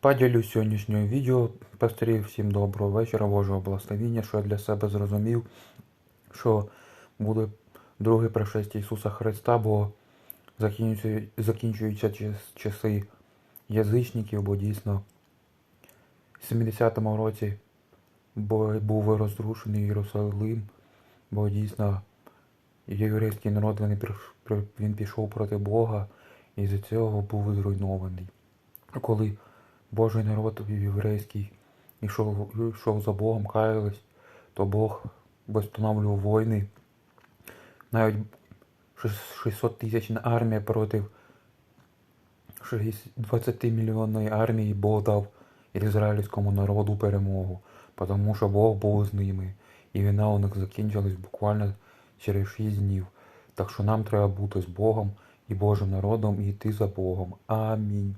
Поділюсь сьогоднішнього відео. Пастирів всім доброго вечора, Божого благословіння, що я для себе зрозумів, що буде друге пришестя Ісуса Христа, бо закінчуються, часи язичників, бо дійсно в 70-му році був розрушений Єрусалим, бо дійсно єврейський народ він пішов проти Бога і з цього був зруйнований. Коли Божий народ єврейський йшов, йшов за Богом, каялись, то Бог встановлював війни. Навіть 600 тисячна армія проти 20 мільйонної армії Бог дав ізраїльському народу перемогу, тому що Бог був з ними. І війна у них закінчилась буквально через 6 днів. Так що нам треба бути з Богом і Божим народом і йти за Богом. Амінь.